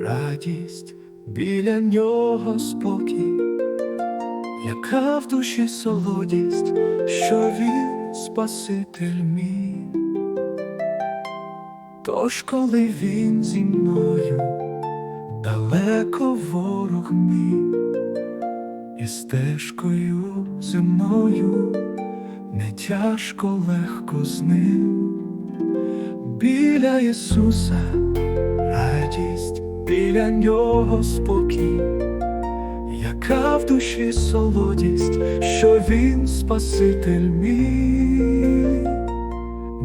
радість, біля нього спокій, яка в душі солодість, що він Спаситель мій. Тож, коли він зі мною, далеко ворог мій, і стежкою земною не тяжко легко з ним. Біля Ісуса біля нього спокій, яка в душі солодість, що він Спаситель мій.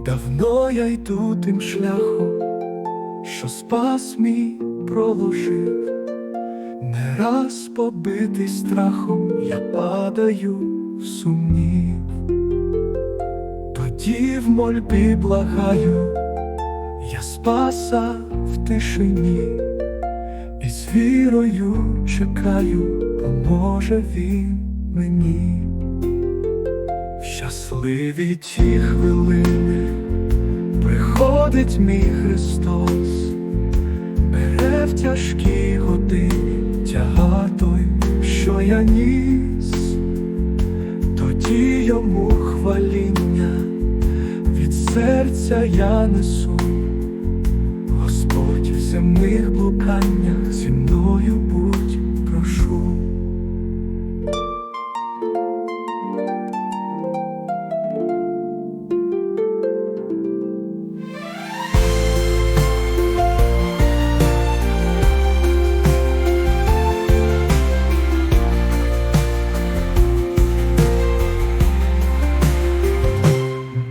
Давно я йду тим шляхом, що спас мій проложив, не раз побитий страхом, я падаю в сумнів. Тоді в мольбі благаю, я спаса в тишині, вірою чекаю, поможе він мені. В щасливі ті хвилини приходить мій Христос, бере в тяжкі години тягар той, що я ніс, тоді йому хваління від серця я несу, Господь в земних блуканнях зі мною будь прошу.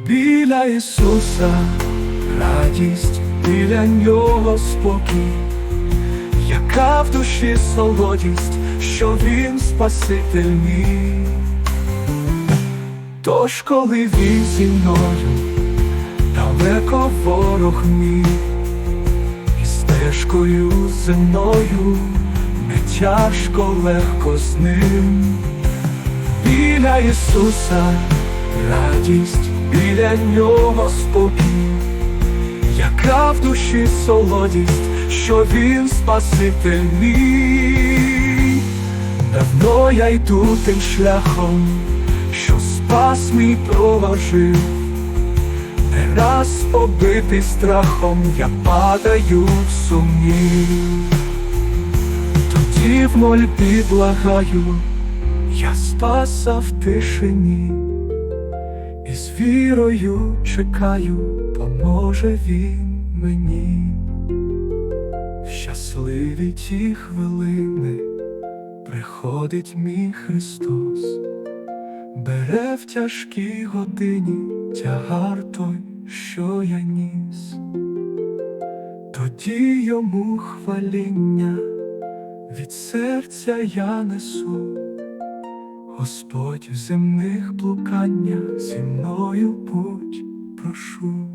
Біля Ісуса радість, біля нього спокій, яка в душі солодість, що Він Спаситель мій. Тож, коли він зі мною, далеко ворог мій, і стежкою земною не тяжко легко з ним. Біля Ісуса радість, біля нього спокій, яка в душі солодість, що він Спаситель мій. Давно я йду тим шляхом, що спас мій проложив, не раз побитий страхом, я падаю в сумнів. Тоді в мольбі благаю, я спаса в тишині, вірою чекаю, поможе він мені. Щасливі ті хвилини приходить мій Христос, бере в тяжкій годині тягар той, що я ніс, тоді йому хваління від серця я несу. Господь в земних блуканнях зі мною путь прошу.